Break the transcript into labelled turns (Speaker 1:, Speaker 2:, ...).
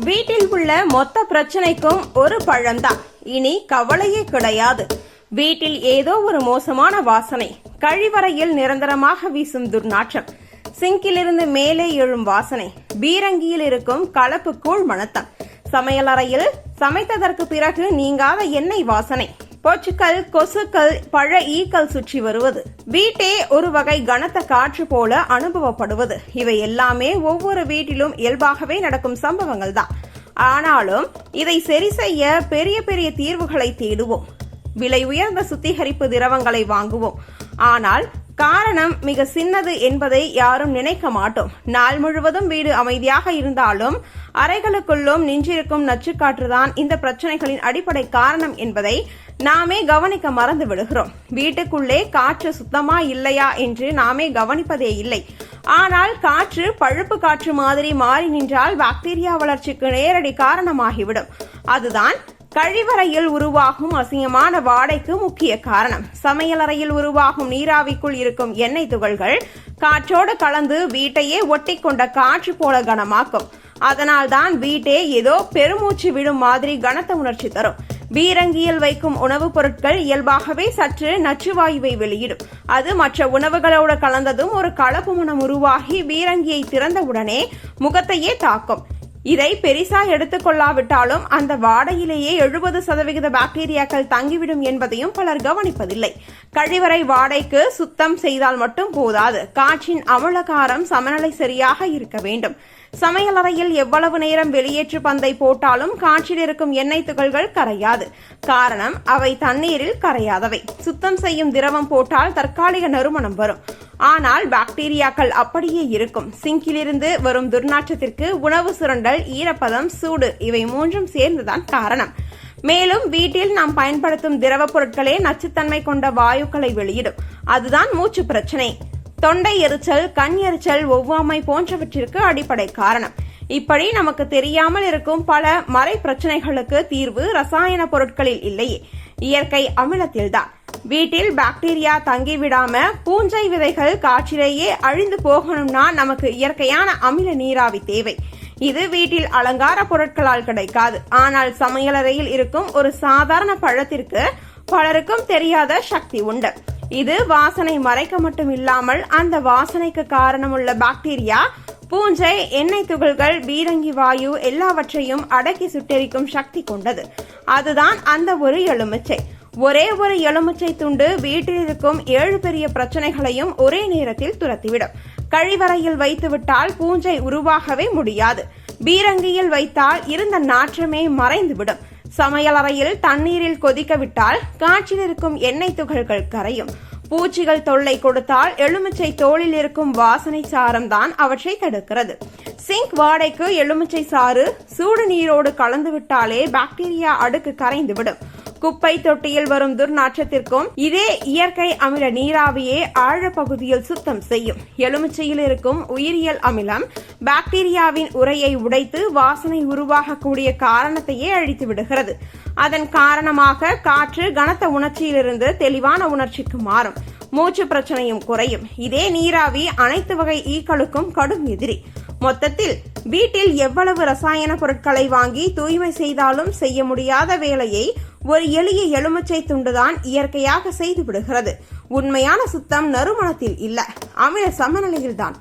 Speaker 1: வீட்டில் உள்ள மொத்த பிரச்சனைக்கும் ஒரு பழம்தான். இனி கவலையே கிடையாது. வீட்டில் ஏதோ ஒரு மோசமான வாசனை. கழிவறையில் நிரந்தரமாக வீசும் துர்நாற்றம். சிங்கிலிருந்து மேலே எழும் வாசனை. பீரங்கியில் இருக்கும் கலப்பு கூழ் மணத்தம். சமையலறையில் சமைத்ததற்கு பிறகு நீங்காத எண்ணெய் வாசனை. கொச்சுக்கள் கொசுக்கள் பழ ஈக்கள் சுற்றி வருவது. வீட்டே ஒரு வகை கனத்த காற்று போல அனுபவப்படுவது. இவை எல்லாமே ஒவ்வொரு வீட்டிலும் இயல்பாகவே நடக்கும் சம்பவங்கள் தான். ஆனாலும் இதை சரி செய்ய பெரிய பெரிய தீர்வுகளை தேடுவோம். விலை உயர்ந்த சுத்திகரிப்பு திரவங்களை வாங்குவோம். ஆனால் காரணம் மிக சின்னது என்பதை யாரும் நினைக்க மாட்டோம். நாள் முழுவதும் வீடு அமைதியாக இருந்தாலும் அறைகளுக்குள்ளும் நின்றிருக்கும் நச்சுக்காற்றுதான் இந்த பிரச்சனைகளின் அடிப்படை காரணம் என்பதை நாமே கவனிக்க மறந்து விடுகிறோம். வீட்டுக்குள்ளே காற்று சுத்தமா இல்லையா என்று நாமே கவனிப்பதே இல்லை. ஆனால் காற்று பழுப்பு காற்று மாதிரி மாறி நின்றால் பாக்டீரியா வளர்ச்சிக்கு நேரடி காரணமாகிவிடும். அதுதான் கழிவறையில் உருவாகும் அசிங்கமான வாடைக்கு முக்கிய காரணம். சமையலறையில் உருவாகும் நீராவிக்குள் இருக்கும் எண்ணெய் துகள்கள் காற்றோடு கலந்து வீட்டையே ஒட்டி கொண்ட காற்று போல கனமாக்கும். அதனால்தான் வீட்டே ஏதோ பெருமூச்சு விடும் மாதிரி கனத்த உணர்ச்சி தரும். பீரங்கியில் வைக்கும் உணவுப் பொருட்கள் இயல்பாகவே சற்று நச்சுவாயுவை வெளியிடும். அது மற்ற உணவுகளோடு கலந்ததும் ஒரு கலப்பு மனம் உருவாகி பீரங்கியை திறந்தவுடனே முகத்தையே தாக்கும். இதை பெரிசா எடுத்துக்கொள்ளாவிட்டாலும் அந்த வாடையிலேயே எழுபது சதவிகித பாக்டீரியாக்கள் தங்கிவிடும் என்பதையும் பலர் கவனிப்பதில்லை. கழிவறை வாடைக்கு சுத்தம் செய்தால் மட்டும் போதாது. காற்றின் அமிலகாரம் சமநிலை சரியாக இருக்க வேண்டும். சமையலறையில் எவ்வளவு நேரம் வெளியேற்று பந்தை போட்டாலும் காற்றில் இருக்கும் எண்ணெய் துகள்கள் கரையாது. காரணம் அவை தண்ணீரில் கரையாதவை. சுத்தம் செய்யும் திரவம் போட்டால் தற்காலிக நறுமணம் வரும். ஆனால் பாக்டீரியாக்கள் அப்படியே இருக்கும். சிங்கிலிருந்து வரும் துர்நாற்றத்திற்கு உணவு சுரண்டல் ஈரப்பதம் சூடு இவை மூன்றும் சேர்ந்துதான் காரணம். மேலும் வீட்டில் நாம் பயன்படுத்தும் திரவ பொருட்களே நச்சுத்தன்மை கொண்ட வாயுக்களை வெளியிடும். அதுதான் மூச்சு பிரச்சனை. தொண்டை எரிச்சல் கண் எரிச்சல் ஒவ்வாமை போன்றவற்றிற்கு அடிப்படை காரணம். இப்படி நமக்கு தெரியாமல் இருக்கும் பல மறை பிரச்சனைகளுக்கு தீர்வு ரசாயன பொருட்களில் இல்லையே. இயற்கை அமிலத்தில்தான். வீட்டில் பாக்டீரியா தங்கிவிடாம பூஞ்சை விதைகள் காற்றிலேயே அழிந்து போகணும்னா நமக்கு இயற்கையான அமில நீராவி தேவை. இது வீட்டில் அலங்கார பொருட்களால் கிடைக்காது. ஆனால் சமையலறையில் இருக்கும் ஒரு சாதாரண பழத்திற்கு பலருக்கும் தெரியாத சக்தி உண்டு. இது வாசனை மறைக்க மட்டும் இல்லாமல் அந்த வாசனைக்கு காரணமுள்ள பாக்டீரியா பூஞ்சை எண்ணெய் துகள்கள் பீரங்கி வாயு எல்லாவற்றையும் அடக்கி சுட்டெரிக்கும் சக்தி கொண்டது. அதுதான் அந்த ஒரு எலுமிச்சை. ஒரே ஒரு எலுமிச்சை துண்டு வீட்டில் இருக்கும் ஏழு பெரிய பிரச்சனைகளையும் ஒரே நேரத்தில் துரத்திவிடும். கழிவறையில் வைத்துவிட்டால் பூஞ்சை உருவாகவே முடியாது. பீரங்கியில் வைத்தால் இருந்த நாற்றமே மறைந்துவிடும். சமையலறையில் தண்ணீரில் கொதிக்க விட்டால் காற்றில் இருக்கும் எண்ணெய் துகள்கள் கரையும். பூச்சிகள் தொல்லை கொடுத்தால் எலுமிச்சை தோளில் இருக்கும் வாசனை சாரம் தான் அவற்றை தடுக்கிறது. சிங்க் வாடைக்கு எலுமிச்சை சாறு சூடு நீரோடு கலந்து விட்டாலே பாக்டீரியா அடுக்கு கரைந்துவிடும். குப்பை தொட்டியில் வரும் துர்நாற்றத்திற்கும் இதே இயற்கை அமில நீராவியே ஆழப்பகுதியில் சுத்தம் செய்யும். எலுமிச்சையில் இருக்கும் உயிரியல் அமிலம் பாக்டீரியாவின் உரையை உடைத்து வாசனை உருவாகக்கூடிய காரணத்தையே அழித்து விடுகிறது. அதன் காரணமாக காற்று கனத்த உணர்ச்சியிலிருந்து தெளிவான உணர்ச்சிக்கு மாறும். மூச்சு பிரச்சனையும் குறையும். இதே நீராவி அனைத்து வகை ஈக்களுக்கும் கடும் எதிரி. மொத்தத்தில் வீட்டில் எவ்வளவு ரசாயன பொருட்களை வாங்கி தூய்மை செய்தாலும் செய்ய முடியாத வேலையை ஒரு எளிய எலுமிச்சை துண்டுதான் இயற்கையாக செய்து விடுகிறது உண்மையான சுத்தம் நறுமணத்தில் இல்ல. அமில சமநிலையில்தான்.